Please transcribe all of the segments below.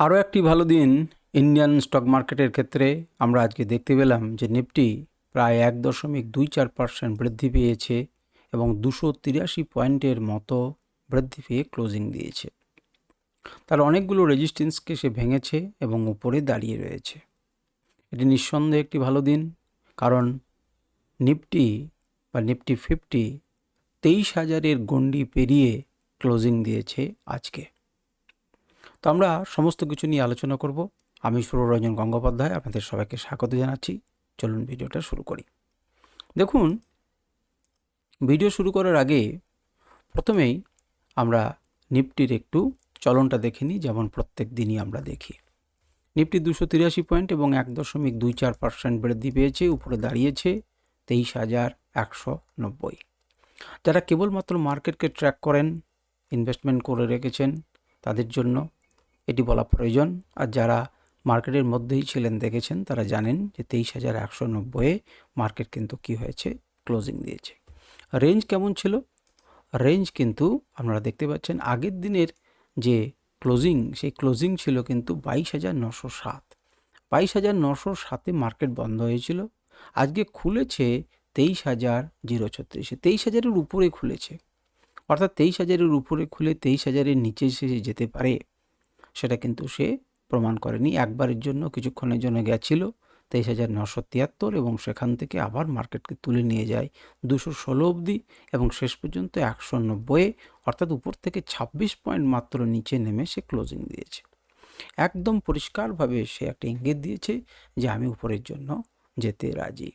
আরও একটি ভালো দিন ইন্ডিয়ান স্টক মার্কেটের ক্ষেত্রে আমরা আজকে দেখতে পেলাম যে নিফটি প্রায় এক দশমিক দুই চার পার্সেন্ট বৃদ্ধি পেয়েছে এবং দুশো তিরাশি পয়েন্টের মতো বৃদ্ধি পেয়ে ক্লোজিং দিয়েছে। তার অনেকগুলো রেজিস্ট্যান্সকে সে ভেঙেছে এবং উপরে দাঁড়িয়ে রয়েছে। এটি নিঃসন্দেহে একটি ভালো দিন, কারণ নিফটি বা নিফটি ফিফটি তেইশ হাজারের গণ্ডি পেরিয়ে ক্লোজিং দিয়েছে আজকে। তো আমরা সমস্ত কিছু নিয়ে আলোচনা করব। আমি সুররঞ্জন গঙ্গোপাধ্যায়, আপনাদের সবাইকে স্বাগত জানাচ্ছি। চলুন ভিডিওটা শুরু করি। দেখুন, ভিডিও শুরু করার আগে প্রথমেই আমরা নিফটির একটু চলনটা দেখে নিই, যেমন প্রত্যেক দিনই আমরা দেখি। নিফটি দুশো তিরাশি পয়েন্ট এবং এক দশমিক দুই চার পার্সেন্ট বৃদ্ধি পেয়েছে, উপরে দাঁড়িয়েছে তেইশ হাজার একশো নব্বই। যারা কেবলমাত্র মার্কেটকে ট্র্যাক করেন, ইনভেস্টমেন্ট করে রেখেছেন, তাদের জন্য এটি বলা প্রয়োজন। আর যারা মার্কেটের মধ্যেই ছিলেন, দেখেছেন, তারা জানেন যে তেইশ হাজার একশো নব্বইয়ে মার্কেট কিন্তু কি হয়েছে? ক্লোজিং দিয়েছে। রেঞ্জ কেমন ছিল? রেঞ্জ কিন্তু আপনারা দেখতে পাচ্ছেন, আগের দিনের যে ক্লোজিং, সেই ক্লোজিং ছিল কিন্তু বাইশ হাজার নশো সাত। বাইশ হাজার নশো সাতে মার্কেট বন্ধ হয়েছিল। আজকে খুলেছে তেইশ হাজার জিরো ছত্রিশে। তেইশ হাজারের উপরে খুলেছে। অর্থাৎ তেইশ হাজারের উপরে খুলে তেইশ হাজারের নিচে সে যেতে পারে। সেটা কিন্তু সে প্রমাণ করেনি। একবারের জন্য, কিছুক্ষণের জন্য গেছিল তেইশ হাজার নশো তিয়াত্তর এবং সেখান থেকে আবার মার্কেটকে তুলে নিয়ে যায় দুশো ষোলো অবধি এবং শেষ পর্যন্ত একশো নব্বইয়ে অর্থাৎ উপর থেকে ছাব্বিশ পয়েন্ট মাত্র নিচে নেমে সে ক্লোজিং দিয়েছে। একদম পরিষ্কারভাবে সে একটা ইঙ্গিত দিয়েছে যে আমি উপরের জন্য যেতে রাজি।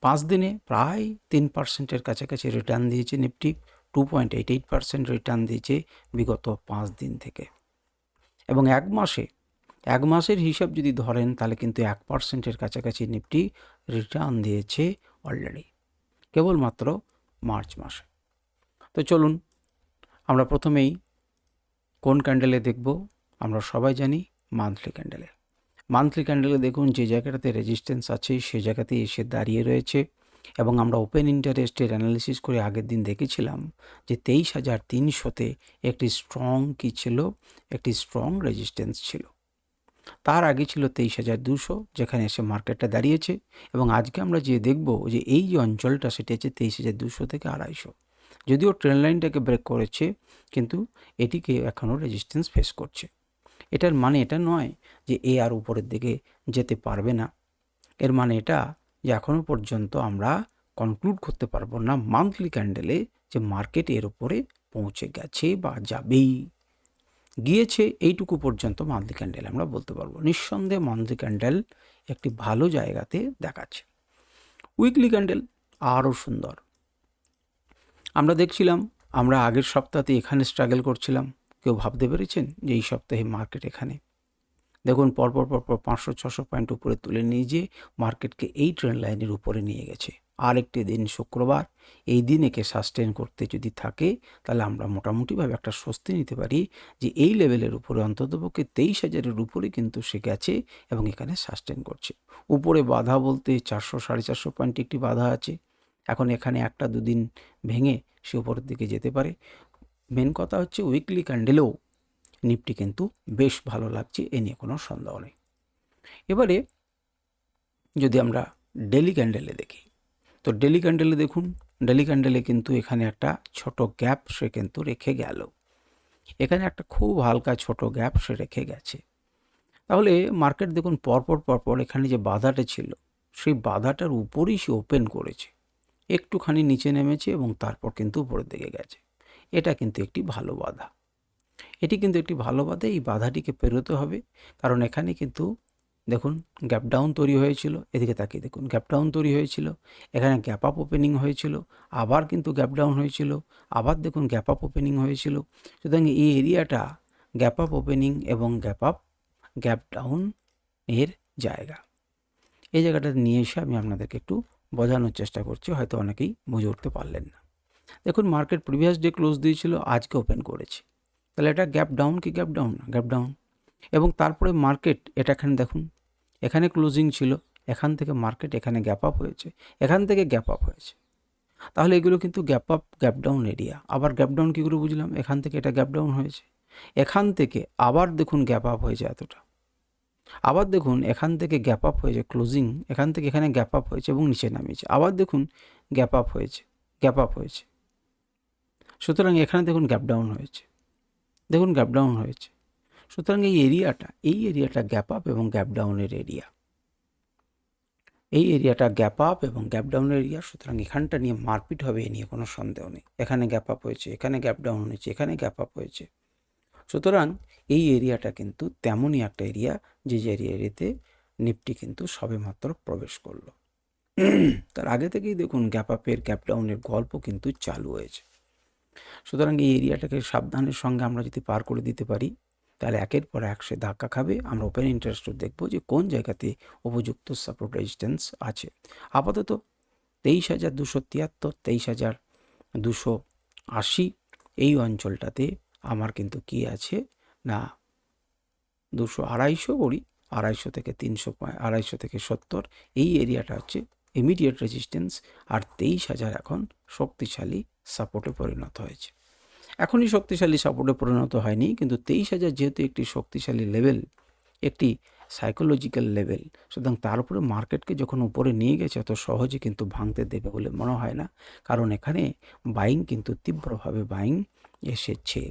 পাঁচ দিনে প্রায় তিন পার্সেন্টের কাছাকাছি রিটার্ন দিয়েছে Nifty two point eight eight percent return দিয়েছে বিগত পাঁচ দিন থেকে। এবং এক মাসে, এক মাসের হিসাব যদি ধরেন, তাহলে কিন্তু এক পার্সেন্টের কাছাকাছি নিফটি রিটার্ন দিয়েছে অলরেডি কেবলমাত্র মার্চ মাসে। তো চলুন, আমরা প্রথমেই কোন ক্যান্ডেলে দেখব, আমরা সবাই জানি মান্থলি ক্যান্ডেলে মান্থলি ক্যান্ডেলে দেখুন, যে জায়গাটাতে রেজিস্ট্যান্স আছে, সে জায়গাতে এসে দাঁড়িয়ে রয়েছে। এবং আমরা ওপেন ইন্টারেস্টের অ্যানালিসিস করে আগের দিন দেখেছিলাম যে তেইশ হাজার তিনশোতে একটি স্ট্রং কি ছিল? একটি স্ট্রং রেজিস্ট্যান্স ছিল। তার আগে ছিল তেইশ হাজার দুশো, যেখানে এসে মার্কেটটা দাঁড়িয়েছে এবং আজকে আমরা যে দেখব যে এই যে অঞ্চলটা, সেটা হচ্ছে তেইশ হাজার দুশো থেকে আড়াইশো। যদিও ট্রেন লাইনটাকে ব্রেক করেছে, কিন্তু এটিকে এখনও রেজিস্ট্যান্স ফেস করছে। এটার মানে এটা নয় যে এ আর উপরের দিকে যেতে পারবে না। এর মানে এটা যে এখনও পর্যন্ত আমরা কনক্লুড করতে পারব না মান্থলি ক্যান্ডেলে যে মার্কেট এর উপরে পৌঁছে গেছে বা যাবেই। গিয়েছে এইটুকু পর্যন্ত মান্থলি ক্যান্ডেল আমরা বলতে পারব। নিঃসন্দেহে মান্থলি ক্যান্ডেল একটি ভালো জায়গাতে দেখাচ্ছে। উইকলি ক্যান্ডেল আরও সুন্দর। আমরা দেখছিলাম, আমরা আগের সপ্তাহতে এখানে স্ট্রাগল করছিলাম। কেউ ভাবতে পেরেছেন যে এই সপ্তাহে মার্কেট এখানে দেখুন, পরপর পরপর পাঁচশো, ছশো পয়েন্ট উপরে তুলে নিয়ে যেয়ে মার্কেটকে এই ট্রেন লাইনের উপরে নিয়ে গেছে। আরেকটি দিন শুক্রবার, এই দিন একে সাস্টেন করতে যদি থাকে, তাহলে আমরা মোটামুটিভাবে একটা স্বস্তি নিতে পারি যে এই লেভেলের উপরে অন্ততপক্ষে তেইশ হাজারের উপরে কিন্তু সে গেছে এবং এখানে সাস্টেন করছে। উপরে বাধা বলতে চারশো, সাড়ে চারশো পয়েন্ট একটি বাধা আছে। এখন এখানে একটা দুদিন ভেঙে সে উপরের দিকে যেতে পারে। মেন কথা হচ্ছে উইকলি ক্যান্ডেলেও নিফটি কিন্তু বেশ ভালো লাগছে, এ নিয়ে কোনো সন্দেহ নেই। এবারে যদি আমরা ডেলি ক্যান্ডেলে দেখি, তো ডেলি ক্যান্ডেলে দেখুন, ডেলি ক্যান্ডেলে কিন্তু এখানে একটা ছোট গ্যাপ সে কিন্তু রেখে গেল। এখানে একটা খুব হালকা ছোট গ্যাপ সে রেখে গেছে। তাহলে মার্কেট দেখুন, পরপর পরপর এখানে যে বাধাটা ছিল, সেই বাধাটার উপরেই সে ওপেন করেছে। একটুখানি নিচে নেমেছে এবং তারপর কিন্তু উপরের দিকে গেছে। এটা কিন্তু একটি ভালো বাধা। এটি কিন্তু একটি ভালো বাধা, এই বাধাটিকে পেরোতে হবে। কারণ এখানে কিন্তু দেখুন গ্যাপ ডাউন তৈরি হয়েছিল, এদিকে তাকিয়ে দেখুন গ্যাপ ডাউন তৈরি হয়েছিল, এখানে গ্যাপ আপ ওপেনিং হয়েছিল, আবার কিন্তু গ্যাপ ডাউন হয়েছিল, আবার দেখুন গ্যাপ আপ ওপেনিং হয়েছিল। সুতরাং এই এরিয়াটা গ্যাপ আপ ওপেনিং এবং গ্যাপ আপ গ্যাপ ডাউন এর জায়গা। এই জায়গাটা নিয়ে এসে আমি আপনাদেরকে একটু বোঝানোর চেষ্টা করছি, হয়তো অনেকেই বুঝে উঠতে পারলেন না। দেখুন মার্কেট প্রিভিয়াস ডে ক্লোজ দিয়েছিল, আজকে ওপেন করেছে। তাহলে এটা গ্যাপ ডাউন কি গ্যাপ ডাউন না গ্যাপ ডাউন এবং তারপরে মার্কেট এটা এখানে দেখুন। এখানে ক্লোজিং ছিল, এখান থেকে মার্কেট এখানে গ্যাপ আপ হয়েছে, এখান থেকে গ্যাপ আপ হয়েছে। তাহলে এগুলো কিন্তু gap up gap down area আবার গ্যাপ ডাউন কী করে বুঝলাম? এখান থেকে এটা গ্যাপ ডাউন হয়েছে। এখান থেকে আবার দেখুন গ্যাপ আপ হয়েছে এতটা। আবার দেখুন এখান থেকে গ্যাপ আপ হয়েছে ক্লোজিং এখান থেকে এখানে গ্যাপ আপ হয়েছে এবং নিচে নামিয়েছে। আবার দেখুন গ্যাপ আপ হয়েছে গ্যাপ আপ হয়েছে। সুতরাং এখানে দেখুন গ্যাপ ডাউন হয়েছে। দেখুন গ্যাপ ডাউন হয়েছে। সুতরাং এই এরিয়াটা এই এরিয়াটা গ্যাপ আপ এবং গ্যাপ ডাউনের এরিয়া এই এরিয়াটা গ্যাপ আপ এবং গ্যাপ ডাউনের এরিয়া সুতরাং এখানটা নিয়ে মারপিট হবে এ নিয়ে কোনো সন্দেহ নেই। এখানে গ্যাপ আপ হয়েছে, এখানে গ্যাপ ডাউন হয়েছে, এখানে গ্যাপ আপ হয়েছে। সুতরাং এই এরিয়াটা কিন্তু তেমনই একটা এরিয়া যে যে এরিয়াতে নিফটি কিন্তু সবেমাত্র প্রবেশ করল। তার আগে থেকেই দেখুন গ্যাপ আপের গ্যাপ ডাউনের গল্প কিন্তু চালু হয়েছে। সুতরাং এই এরিয়াটাকে সাবধানের সঙ্গে আমরা যদি পার করে দিতে পারি, তাহলে একের পর এক সে ধাক্কা খাবে। আমরা ওপেন ইন্টারেস্ট দেখব যে কোন জায়গাতে উপযুক্ত সাপোর্ট রেজিস্ট্যান্স আছে। আপাতত তেইশ হাজার দুশো তিয়াত্তর, তেইশ হাজার দুশো আশি এই অঞ্চলটাতে আমার কিন্তু কি আছে? না, দুশো আড়াইশো করি আড়াইশো থেকে তিনশো আড়াইশো থেকে সত্তর। এই এরিয়াটা হচ্ছে ইমিডিয়েট রেজিস্ট্যান্স আর তেইশ হাজার এখন শক্তিশালী সাপোর্টে পরিণত হয়েছে। এখনই শক্তিশালী সাপোর্টে পরিণত হয়নি, কিন্তু তেইশ হাজার যেহেতু একটি শক্তিশালী লেভেল, একটি সাইকোলজিক্যাল লেভেল সুতরাং তার উপরে মার্কেটকে যখন উপরে নিয়ে গেছে অত সহজে কিন্তু ভাঙতে দেবে বলে মনে হয় না। কারণ এখানে বাইং কিন্তু তীব্রভাবে বাইং এসেছে।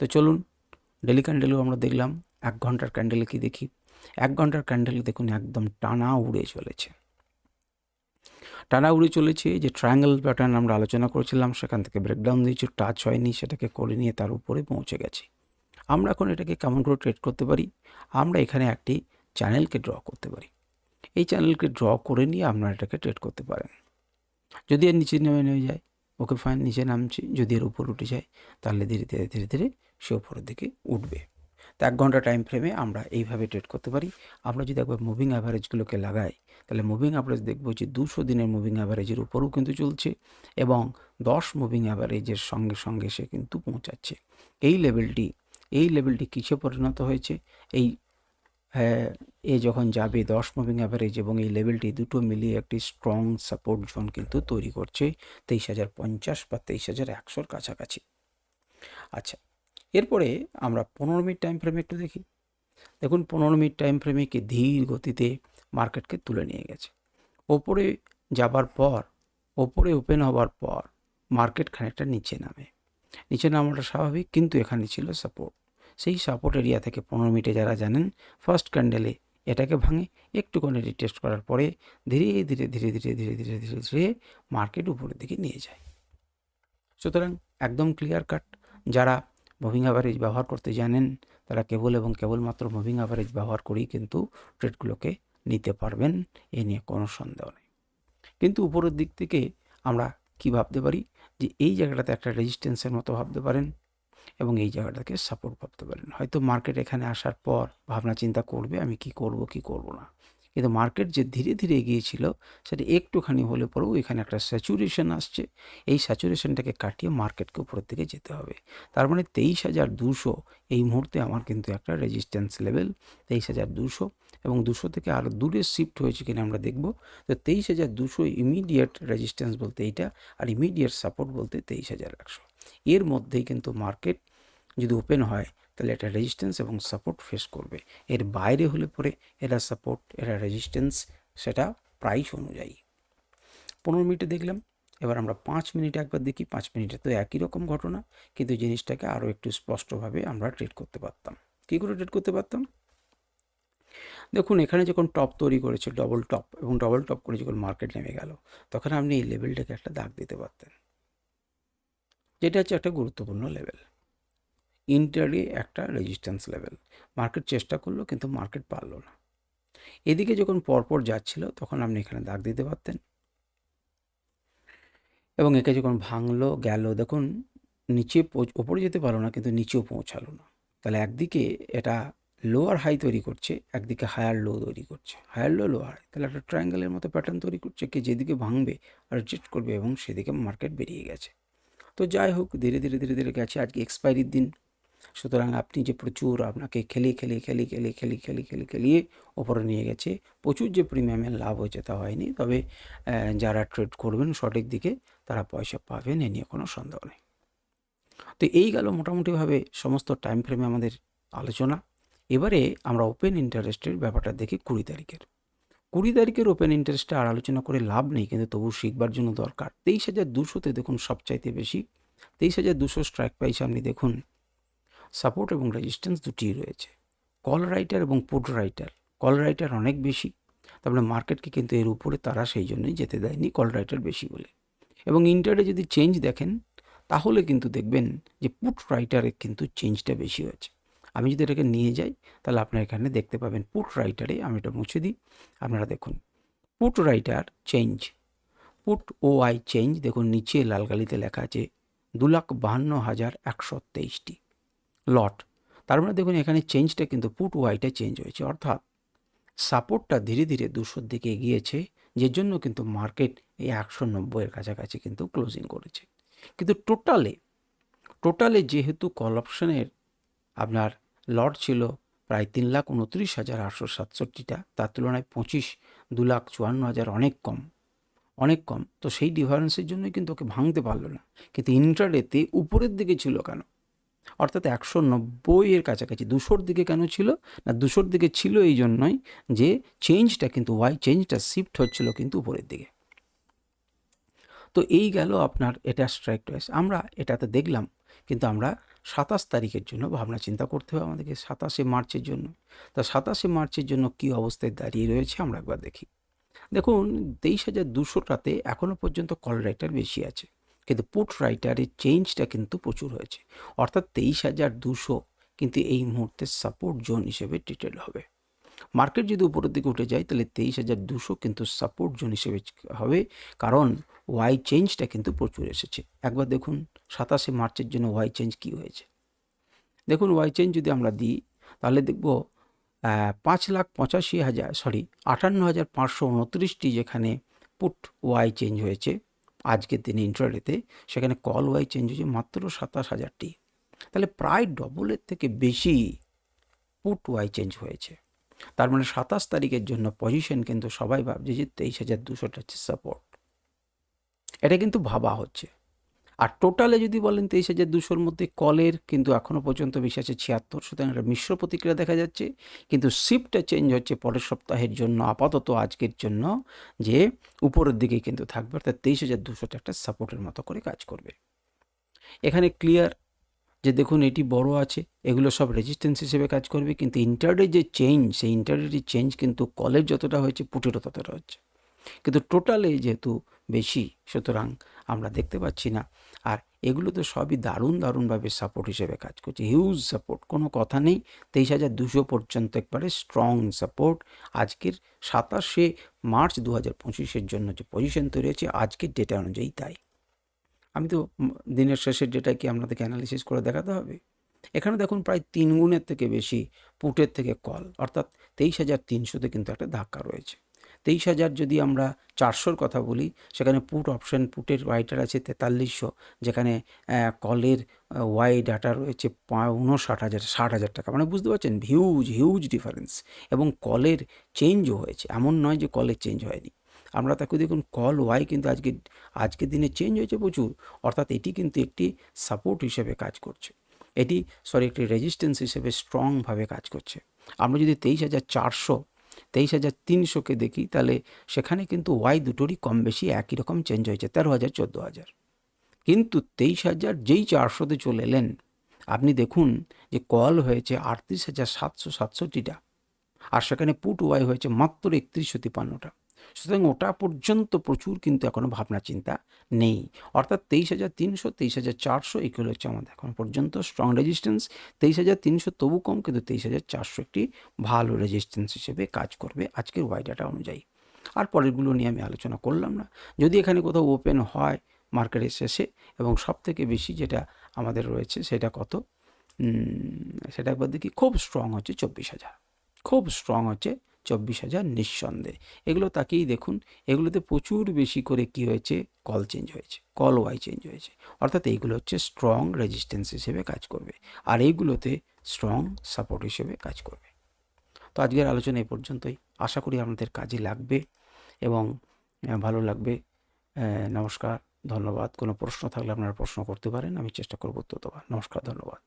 তো চলুন ডেলি ক্যান্ডেলও আমরা দেখলাম, এক ঘণ্টার ক্যান্ডেলে কি দেখি? এক ঘণ্টার ক্যান্ডেলে দেখুন, একদম টানা উড়ে চলেছে। টানা উড়ে চলেছে। যে ট্রায়াঙ্গেল প্যাটার্ন আমরা আলোচনা করেছিলাম, সেখান থেকে ব্রেকডাউন দিয়েছি টাচ হয়নি, সেটাকে করে নিয়ে তার উপরে পৌঁছে গেছি। আমরা এখন এটাকে কেমন করে ট্রেড করতে পারি? আমরা এখানে একটি চ্যানেলকে ড্র করতে পারি। এই চ্যানেলকে ড্র করে নিয়ে আপনারা এটাকে ট্রেড করতে পারেন। যদি এর নিচে নেমে নেমে যায় ওকে ফাইন নিচে নামছে, যদি এর উপর উঠে যায়, তাহলে ধীরে ধীরে ধীরে ধীরে সে উপরের দিকে উঠবে। তো এক ঘণ্টা টাইম ফ্রেমে আমরা এইভাবে ট্রেড করতে পারি। আমরা যদি একবার মুভিং অ্যাভারেজগুলোকে লাগাই, তাহলে মুভিং অ্যাভারেজ দেখব যে দুশো দিনের মুভিং অ্যাভারেজের উপরেও কিন্তু চলছে এবং দশ মুভিং অ্যাভারেজের সঙ্গে সঙ্গে সে কিন্তু পৌঁছাচ্ছে। এই লেভেলটি এই লেভেলটি কিসে পরিণত হয়েছে? এই এ যখন যাবে দশ মুভিং অ্যাভারেজ এবং এই লেভেলটি দুটো মিলিয়ে একটি স্ট্রং সাপোর্ট জোন কিন্তু তৈরি করছে তেইশ হাজার পঞ্চাশ বা তেইশ হাজার একশোর কাছাকাছি। আচ্ছা এরপরে আমরা পনেরো মিনিট টাইম ফ্রেমে একটু দেখি। দেখুন, পনেরো মিনিট টাইম ফ্রেমে কি ধীর গতিতে মার্কেটকে তুলে নিয়ে গেছে। ওপরে যাবার পর, ওপরে ওপেন হওয়ার পর মার্কেট খানিকটা নিচে নামে। নিচে নামাটা স্বাভাবিক, কিন্তু এখানে ছিল সাপোর্ট সেই সাপোর্ট এরিয়া থেকে পনেরো মিনিটে যারা জানেন ফার্স্ট ক্যান্ডেলে এটাকে ভাঙে। একটুখানি রিটেস্ট করার পরে ধীরে ধীরে ধীরে ধীরে ধীরে ধীরে ধীরে ধীরে মার্কেট উপরের দিকে নিয়ে যায়। সুতরাং একদম ক্লিয়ার কাট যারা মুভিং অ্যাভারেজ ব্যবহার করতে জানেন, তারা কেবল এবং কেবলমাত্র মুভিং অ্যাভারেজ ব্যবহার করেই কিন্তু ট্রেডগুলোকে নিতে পারবেন, এ নিয়ে কোনো সন্দেহ নেই। কিন্তু উপরের দিক থেকে আমরা কি ভাবতে পারি? যে এই জায়গাটাতে একটা রেজিস্ট্যান্সের মতো ভাবতে পারেন এবং এই জায়গাটাকে সাপোর্ট ভাবতে পারেন। হয়তো মার্কেট এখানে আসার পর ভাবনা চিন্তা করবে, আমি কি করব কি করব না। কিন্তু মার্কেট যে ধীরে ধীরে এগিয়েছিল, সেটা একটুখানি হলে পরেও এখানে একটা স্যাচুরেশন আসছে। এই স্যাচুরেশনটাকে কাটিয়ে মার্কেটকে উপরের দিকে যেতে হবে। তার মানে তেইশ হাজার দুশো এই মুহূর্তে আমার কিন্তু একটা রেজিস্ট্যান্স লেভেল তেইশ হাজার দুশো এবং দুশো থেকে আরও দূরে শিফট হয়েছে কিনা আমরা দেখব। তো তেইশ হাজার দুশো ইমিডিয়েট রেজিস্ট্যান্স বলতে এইটা আর ইমিডিয়েট সাপোর্ট বলতে তেইশ হাজার একশো। এর মধ্যেই কিন্তু মার্কেট যদি ওপেন হয় তাহলে এটা রেজিস্ট্যান্স এবং সাপোর্ট ফেস করবে। এর বাইরে হলে পরে এরা সাপোর্ট এরা রেজিস্ট্যান্স সেটা প্রাইস অনুযায়ী। পনেরো মিনিটে দেখলাম, এবার আমরা পাঁচ মিনিটে একবার দেখি, পাঁচ মিনিটে তো একই রকম ঘটনা, কিন্তু জিনিসটাকে আরও একটু স্পষ্টভাবে আমরা ট্রেড করতে পারতাম। কী করে ট্রেড করতে পারতাম? দেখুন, এখানে যখন টপ তৈরি করেছে ডবল টপ এবং ডবল টপ করে যখন মার্কেট নেমে গেল, তখন আপনি এই লেভেলটাকে একটা দাগ দিতে পারতেন। যেটা হচ্ছে একটা গুরুত্বপূর্ণ লেভেল ইন্টারে একটা রেজিস্ট্যান্স লেভেল মার্কেট চেষ্টা করল, কিন্তু মার্কেট পারল না। এদিকে যখন পরপর যাচ্ছিল, তখন আপনি এখানে দাগ দিতে পারতেন। এবং একে যখন ভাঙলো, গেল, দেখুন, নিচে ওপরে যেতে পারল না, কিন্তু নিচেও পৌঁছালো না। তাহলে একদিকে এটা লোয়ার হাই তৈরি করছে, একদিকে হায়ার লো তৈরি করছে। হায়ার লো লোয়ার তাহলে একটা ট্রায়াঙ্গেলের মতো প্যাটার্ন তৈরি করছে, কে যেদিকে ভাঙবে অ্যাডজাস্ট করবে এবং সেদিকে মার্কেট বেরিয়ে গেছে। তো যাই হোক, ধীরে ধীরে ধীরে ধীরে গেছে। আজকে এক্সপায়ারির দিন। সুতরাং আপনি যে প্রচুর আপনাকে খেলি খেলিয়ে খেলি খেলি খেলি খেলি খেলি খেলিয়ে ওপরে নিয়ে গেছে, প্রচুর যে প্রিমিয়ামের লাভ হয়েছে তা হয়নি, তবে যারা ট্রেড করবেন সঠিক দিকে তারা পয়সা পাবেন, এ নিয়ে কোনো সন্দেহ নেই। তো এই গেল মোটামুটিভাবে সমস্ত টাইম ফ্রেমে আমাদের আলোচনা। এবারে আমরা ওপেন ইন্টারেস্টের ব্যাপারটা দেখি কুড়ি তারিখের। কুড়ি তারিখের ওপেন ইন্টারেস্টে আর আলোচনা করে লাভ নেই, কিন্তু তবু শিখবার জন্য দরকার। তেইশ হাজার দুশোতে দেখুন সবচাইতে বেশি। তেইশ হাজার দুশো স্ট্রাইক প্রাইস আপনি দেখুন সাপোর্ট এবং রেজিস্ট্যান্স দুটিই রয়েছে। কল রাইটার এবং পুট রাইটার কল রাইটার অনেক বেশি, তারপরে মার্কেটকে কিন্তু এর উপরে তারা সেই জন্যই যেতে দেয়নি কল রাইটার বেশি বলে। এবং ইন্টারে যদি চেঞ্জ দেখেন, তাহলে কিন্তু দেখবেন যে পুট রাইটারে কিন্তু চেঞ্জটা বেশি হয়েছে। আমি যদি এটাকে নিয়ে যাই, তাহলে আপনারা এখানে দেখতে পাবেন পুট রাইটারে আমি এটা মুছে দিই। আপনারা দেখুন put writer change put OI change দেখুন নিচে লালগালিতে লেখা আছে দু লাখ বাহান্ন হাজার একশো তেইশটি। লট তার মানে দেখুন, এখানে চেঞ্জটা কিন্তু পুট ওয়াইটা চেঞ্জ হয়েছে। অর্থাৎ সাপোর্টটা ধীরে ধীরে দুশোর দিকে এগিয়েছে, যে জন্য কিন্তু মার্কেট এই একশো নব্বইয়ের কাছাকাছি কিন্তু ক্লোজিং করেছে। কিন্তু টোটালে টোটালে যেহেতু কল অপশনের আপনার লট ছিল প্রায় তিন লাখ উনত্রিশ হাজার আটশো সাতষট্টিটা, তার তুলনায় পঁচিশ, দু লাখ চুয়ান্ন হাজার অনেক কম অনেক কম। তো সেই ডিফারেন্সের জন্যই কিন্তু ওকে ভাঙতে পারল না। কিন্তু ইন্টারডেতে উপরের দিকে ছিল কেন? অর্থাৎ একশো নব্বইয়ের কাছাকাছি। দুশোর দিকে কেন ছিল? না, দুশোর দিকে ছিল এই জন্যই যে চেঞ্জটা কিন্তু ওয়াই চেঞ্জটা শিফট হচ্ছিল কিন্তু উপরের দিকে। তো এই গেল আপনার এটা স্ট্রাইক প্রাইস আমরা এটাতে দেখলাম, কিন্তু আমরা সাতাশ তারিখের জন্য ভাবনা চিন্তা করতে হবে আমাদেরকে, সাতাশে মার্চের জন্য। তা সাতাশে মার্চের জন্য কি অবস্থায় দাঁড়িয়ে রয়েছে আমরা একবার দেখি। দেখুন, তেইশ হাজার দুশোটাতে এখনও পর্যন্ত কল রাইটার বেশি আছে। কিন্তু পুট রাইটারের চেঞ্জটা কিন্তু প্রচুর হয়েছে। অর্থাৎ তেইশ হাজার দুশো কিন্তু এই মুহূর্তে সাপোর্ট জোন হিসেবে ট্রিটেড হবে। মার্কেট যদি উপরের দিকে উঠে যায়, তাহলে তেইশ হাজার দুশো কিন্তু সাপোর্ট জোন হিসেবে হবে, কারণ ওয়াই চেঞ্জটা কিন্তু প্রচুর এসেছে। একবার দেখুন, সাতাশে মার্চের জন্য ওয়াই চেঞ্জ কী হয়েছে? দেখুন ওয়াই চেঞ্জ যদি আমরা দিই, তাহলে দেখব পাঁচ লাখ পঁচাশি হাজার সরি আটান্ন হাজার পাঁচশো উনত্রিশটি যেখানে পুট ওয়াই চেঞ্জ হয়েছে। আজকের দিনে ইন্টারডেতে সেখানে কল ওয়াই চেঞ্জ হয়েছে মাত্র সাতাশ হাজারটি। তাহলে প্রায় ডবলের থেকে বেশি পুট ওয়াই চেঞ্জ হয়েছে। তার মানে সাতাশ তারিখের জন্য পজিশন কিন্তু সবাই ভাবছে যে তেইশ হাজার দুশোটা হচ্ছে সাপোর্ট এটা কিন্তু ভাবা হচ্ছে। আর টোটালে যদি বলেন তেইশ হাজার দুশোর মধ্যে কলের কিন্তু এখনও পর্যন্ত বেশি আছে ছিয়াত্তর, সুতরাং একটা মিশ্র প্রতিক্রিয়া দেখা যাচ্ছে। কিন্তু শিফটটা চেঞ্জ হচ্ছে পরের সপ্তাহের জন্য, আপাতত আজকের জন্য, যে উপরের দিকে কিন্তু থাকবে, অর্থাৎ তেইশ হাজার দুশোটা একটা সাপোর্টের মতো করে কাজ করবে। এখানে ক্লিয়ার যে দেখুন, এটি বড় আছে, এগুলো সব রেজিস্ট্যান্স হিসেবে কাজ করবে, কিন্তু ইন্টারডে যে চেঞ্জ সেই ইন্টারডের চেঞ্জ কিন্তু কলের যতটা হয়েছে, পুটেরও ততটা হচ্ছে। কিন্তু টোটালে যেহেতু বেশি, সুতরাং আমরা দেখতে পাচ্ছি না। আর এগুলো তো সবই দারুণ দারুণভাবে সাপোর্ট হিসেবে কাজ করছে। হিউজ সাপোর্ট কোনো কথা নেই। তেইশ হাজার দুশো পর্যন্ত একবারে স্ট্রং সাপোর্ট আজকের সাতাশে মার্চ দু হাজার পঁচিশের জন্য যে পজিশন তৈরি হয়েছে, আজকের ডেটা অনুযায়ী তাই। আমি তো দিনের শেষের ডেটা কি আপনাদেরকে অ্যানালিসিস করে দেখাতে হবে? এখানে দেখুন প্রায় তিন গুণের থেকে বেশি পুটের থেকে কল অর্থাৎ তেইশ হাজার তিনশোতে কিন্তু একটা ধাক্কা রয়েছে। তেইশ হাজার যদি আমরা চারশোর কথা বলি, সেখানে পুট অপশন পুটের ওয়াইটার আছে তেতাল্লিশশো, যেখানে কলের ওয়াই ডাটা রয়েছে উনষাট হাজার, ষাট হাজার টাকা। মানে বুঝতে পারছেন? হিউজ হিউজ ডিফারেন্স এবং কলের চেঞ্জও হয়েছে। এমন নয় যে কলের চেঞ্জ হয়নি। আমরা তাকে দেখুন কল ওয়াই কিন্তু আজকে আজকের দিনে চেঞ্জ হয়েছে প্রচুর। অর্থাৎ এটি কিন্তু একটি সাপোর্ট হিসেবে কাজ করছে। এটি সরি একটি রেজিস্ট্যান্স হিসেবে স্ট্রংভাবে কাজ করছে। আমরা যদি তেইশ হাজার চারশো তেইশ হাজার তিনশোকে দেখি, তাহলে সেখানে কিন্তু ওয়াই দুটোরই কম বেশি একই রকম চেঞ্জ হয়েছে, তেরো হাজার, চোদ্দ হাজার। কিন্তু তেইশ হাজার যেই চারশোতে চলে এলেন, আপনি দেখুন যে কল হয়েছে আটত্রিশ হাজার সাতশো সাতষট্টিটা, আর সেখানে পুট ওয়াই হয়েছে মাত্র একত্রিশশো তিপান্নটা। সুতরাং ওটা পর্যন্ত প্রচুর কিন্তু এখনও ভাবনা চিন্তা নেই। অর্থাৎ তেইশ হাজার তিনশো, তেইশ হাজার চারশো এগুলো হচ্ছে আমাদের এখন পর্যন্ত স্ট্রং রেজিস্ট্যান্স তেইশ হাজার তিনশো তবু কম, কিন্তু তেইশ হাজার চারশো একটি ভালো রেজিস্ট্যান্স হিসেবে কাজ করবে আজকের ওয়াই ডাটা অনুযায়ী। আর পরেরগুলো নিয়ে আমি আলোচনা করলাম না। যদি এখানে কোথাও ওপেন হয় মার্কেটের শেষে, এবং সব থেকে বেশি যেটা আমাদের রয়েছে সেটা কত? সেটা একবার দেখি। খুব স্ট্রং হচ্ছে চব্বিশ হাজার। খুব স্ট্রং হচ্ছে চব্বিশ হাজার নিঃসন্দেহে। এগুলো তাকেই দেখুন, এগুলোতে প্রচুর বেশি করে কি হয়েছে? কল চেঞ্জ হয়েছে কল ওয়াই চেঞ্জ হয়েছে। অর্থাৎ এইগুলো হচ্ছে স্ট্রং রেজিস্ট্যান্স হিসেবে কাজ করবে আর এইগুলোতে স্ট্রং সাপোর্ট হিসেবে কাজ করবে। তো আজকের আলোচনা এই পর্যন্তই। আশা করি আপনাদের কাজে লাগবে এবং ভালো লাগবে। নমস্কার, ধন্যবাদ। কোনো প্রশ্ন থাকলে আপনারা প্রশ্ন করতে পারেন, আমি চেষ্টা করব উত্তর দেওয়ার। নমস্কার, ধন্যবাদ।